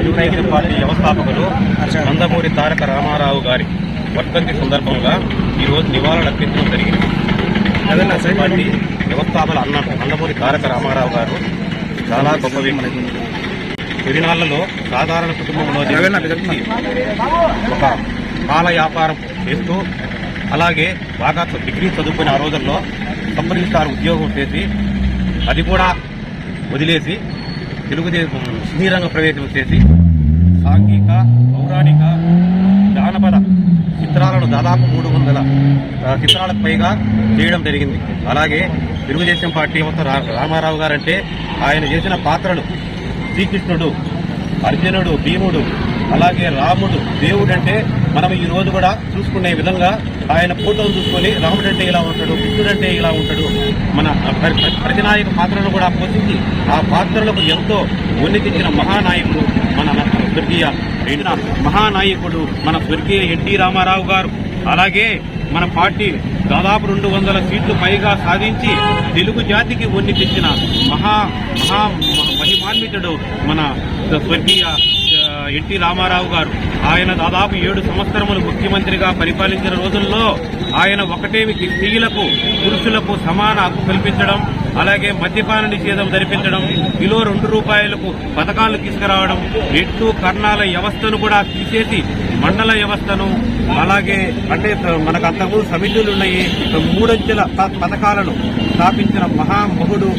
Telugu Desam party వ్యవస్థాపకులు నందమూరి తారక రామారావు గారి వర్ధంతి సందర్భంగా ఈరోజు నివాళులర్పించడం జరిగింది. తెలుగుదేశం పార్టీ వ్యవస్థాపన అన్న నందమూరి తారక రామారావు గారు చాలా గొప్ప వ్యక్తి. తిరునాళ్ళలో సాధారణ కుటుంబంలో ఒక పాల వ్యాపారం చేస్తూ అలాగే బాగా డిగ్రీ చదువుకునే ఆ రోజుల్లో కంపెనీ స్టార్ ఉద్యోగం చేసి అది కూడా వదిలేసి తెలుగుదేశం సినీ ప్రవేశం చేసి సాంఘిక పౌరాణిక జానపద చిత్రాలను దాదాపు మూడు వందల చిత్రాలకు పైగా చేయడం జరిగింది. అలాగే తెలుగుదేశం పార్టీ మొత్తం రా- రామారావు గారంటే ఆయన చేసిన పాత్రలు శ్రీకృష్ణుడు అర్జునుడు భీముడు అలాగే రాముడు దేవుడు అంటే మనం ఈ రోజు కూడా చూసుకునే విధంగా ఆయన ఫోటోలు చూసుకొని రాముడు అంటే ఇలా ఉంటాడు కృష్ణుడు అంటే ఇలా ఉంటాడు మన ప్రతినాయక పాత్రను కూడా పోషించి ఆ పాత్రలకు ఎంతో ఉన్నతించిన మహానాయకుడు మన స్వర్గీయ మహానాయకుడు మన స్వర్గీయ ఎన్టీ రామారావు గారు. అలాగే మన పార్టీ దాదాపు రెండు వందల సీట్లు పైగా సాధించి తెలుగు జాతికి ఉన్నతించిన మహా మహా మహిమాన్వితుడు మన స్వర్గీయ ఎన్టీ రామారావు గారు. ఆయన దాదాపు ఏడు సంవత్సరములు ముఖ్యమంత్రిగా పరిపాలించిన రోజుల్లో ఆయన ఒకటేమి స్త్రీలకు పురుషులకు సమాన హక్కు కల్పించడం అలాగే మద్యపాన నిషేధం జరిపించడం కిలో రెండు రూపాయలకు పథకాలు తీసుకురావడం ఎట్టు కర్ణాల వ్యవస్థను కూడా తీసేసి మండల వ్యవస్థను అలాగే అంటే మనకు అంతకు సమితులు ఉన్నాయి మూడంచెల ప- పథకాలను స్థాపించిన మహామహుడు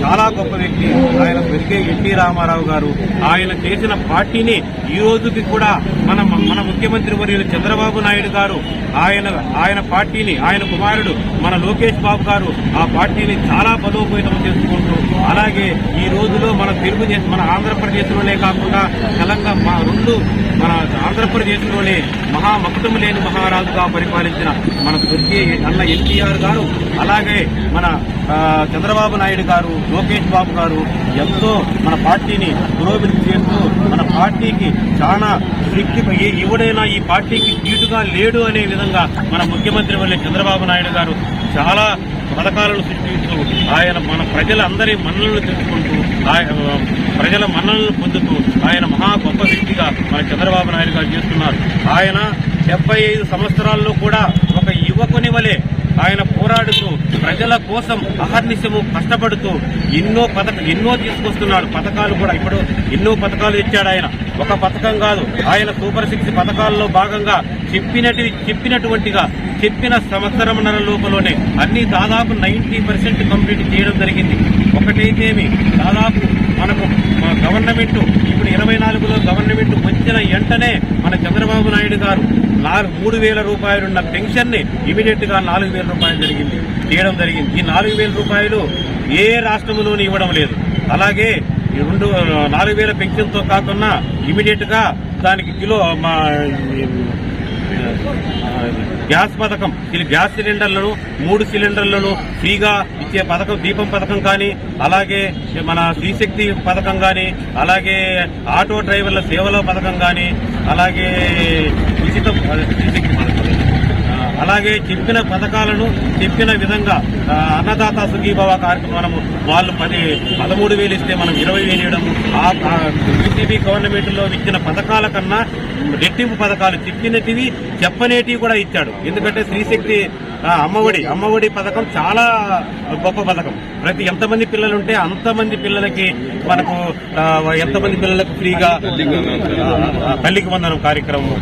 చాలా గొప్ప వ్యక్తి. ఆయన పెరిగే ఎన్టీ రామారావు గారు ఆయన చేసిన పార్టీని ఈ రోజుకి కూడా మన మన ముఖ్యమంత్రి వర్యులు చంద్రబాబు నాయుడు గారు ఆయన ఆయన పార్టీని ఆయన కుమారుడు మన లోకేష్ బాబు గారు ఆ పార్టీని చాలా బలోపేతం చేసుకుంటూ అలాగే ఈ రోజులో మన తెలుగుదేశం మన ఆంధ్రప్రదేశ్లోనే కాకుండా తెలంగాణ మా రెండు మన ఆంధ్రప్రదేశ్లోనే మహా లేని మహారాజుగా పరిపాలించిన మన స్వర్గీయ అన్న ఎన్టీఆర్ గారు అలాగే మన చంద్రబాబు నాయుడు గారు లోకేష్ బాబు గారు ఎంతో మన పార్టీని పురోభివృద్ధి చేస్తూ మన పార్టీకి చాలా శక్తి ఏ- ఎవడైనా ఈ పార్టీకి తీటుగా లేడు అనే విధంగా మన ముఖ్యమంత్రి వల్లే చంద్రబాబు నాయుడు గారు చాలా పథకాలను సృష్టిస్తూ ఆయన మన ప్రజలందరి మన్నలను తెలుసుకుంటూ ఆయన ప్రజల మన్నలను పొందుతూ ఆయన మహా గొప్ప వ్యక్తిగా మన చంద్రబాబు నాయుడు గారు చేస్తున్నారు. ఆయన డెబ్బై ఐదు సంవత్సరాల్లో కూడా ఒక యువకుని వలె ఆయన పోరాడుతూ ప్రజల కోసం అహర్నిశము కష్టపడుతూ ఎన్నో పథక ఎన్నో తీసుకొస్తున్నాడు. పథకాలు కూడా ఇప్పుడు ఎన్నో పథకాలు ఇచ్చాడు ఆయన. ఒక పథకం కాదు. ఆయన సూపర్ సిక్స్ పథకాల్లో భాగంగా చెప్పినటి చెప్పినటువంటిగా చెప్పిన సంవత్సరంన్నర లోపలనే అన్ని దాదాపు నైన్టీ పర్సెంట్ కంప్లీట్ చేయడం జరిగింది. ఒకటైతేమి దాదాపు మనకు మా గవర్నమెంట్ ఇప్పుడు ఇరవై నాలుగులో గవర్నమెంట్ వచ్చిన వెంటనే మన చంద్రబాబు నాయుడు గారు మూడు వేల రూపాయలున్న పెన్షన్ని ఇమీడియట్గా నాలుగు వేల రూపాయలు జరిగింది చేయడం జరిగింది. ఈ నాలుగు వేల రూపాయలు ఏ రాష్ట్రంలోనూ ఇవ్వడం లేదు. అలాగే రెండు నాలుగు వేల పెన్షన్తో కాకుండా ఇమీడియట్గా దానికి కిలో మా గ్యాస్ పథకం. ఇది గ్యాస్ సిలిండర్లను మూడు సిలిండర్లను ఫ్రీగా ఇచ్చే పథకం దీపం పథకం కానీ అలాగే మన శ్రీశక్తి పథకం కానీ అలాగే ఆటో డ్రైవర్ల సేవల పథకం కానీ అలాగే ఉచిత శ్రీశక్తి పథకం. అలాగే చెప్పిన పథకాలను చెప్పిన విధంగా అన్నదాత సుఖీభవ కార్యక్రమం వాళ్ళు పది పదమూడు వేలు ఇస్తే మనం ఇరవై వేలు ఇవ్వడం ఆ బీసీబీ గవర్నమెంట్లో ఇచ్చిన పథకాల కన్నా రెట్టింపు పథకాలు చెప్పినటివి చెప్పనేటివి కూడా ఇచ్చాడు. ఎందుకంటే శ్రీశక్తి అమ్మఒడి అమ్మఒడి పథకం చాలా గొప్ప పథకం. ప్రతి ఎంతమంది పిల్లలు ఉంటే అంతమంది పిల్లలకి మనకు ఎంతమంది పిల్లలకు ఫ్రీగా తల్లికి వందనం కార్యక్రమం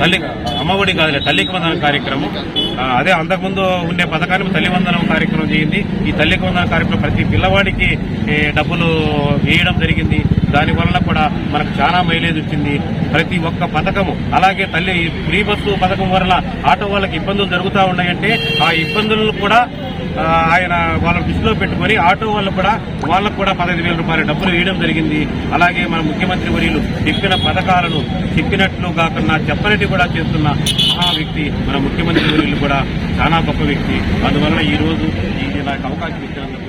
తల్లి అమ్మఒడి కాదులే తల్లికి వందనం కార్యక్రమం. అదే అంతకుముందు ఉండే పథకాన్ని తల్లి వందనం కార్యక్రమం చేయింది. ఈ తల్లికి వందనం కార్యక్రమం ప్రతి పిల్లవాడికి డబ్బులు వేయడం జరిగింది. దాని వలన కూడా మనకు చాలా మైలేజ్ వచ్చింది. ప్రతి ఒక్క పథకము అలాగే తల్లి ఫ్రీ బస్సు పథకం వలన ఆటో వాళ్ళకి ఇబ్బందులు జరుగుతూ ఉన్నాయంటే ఆ ఇబ్బందులను కూడా ఆయన వాళ్ళ దృష్టిలో పెట్టుకొని ఆటో వాళ్ళు కూడా వాళ్ళకు కూడా పదహైదు వేల రూపాయల డబ్బులు వేయడం జరిగింది. అలాగే మన ముఖ్యమంత్రి వర్యులు చెప్పిన పథకాలను చెప్పినట్లు కాకుండా చెప్పనట్టు కూడా చేస్తున్న మహా వ్యక్తి మన ముఖ్యమంత్రి వర్యులు కూడా చాలా గొప్ప వ్యక్తి. అందువలన ఈ రోజు ఈ నాకు అవకాశం ఇచ్చినందుకు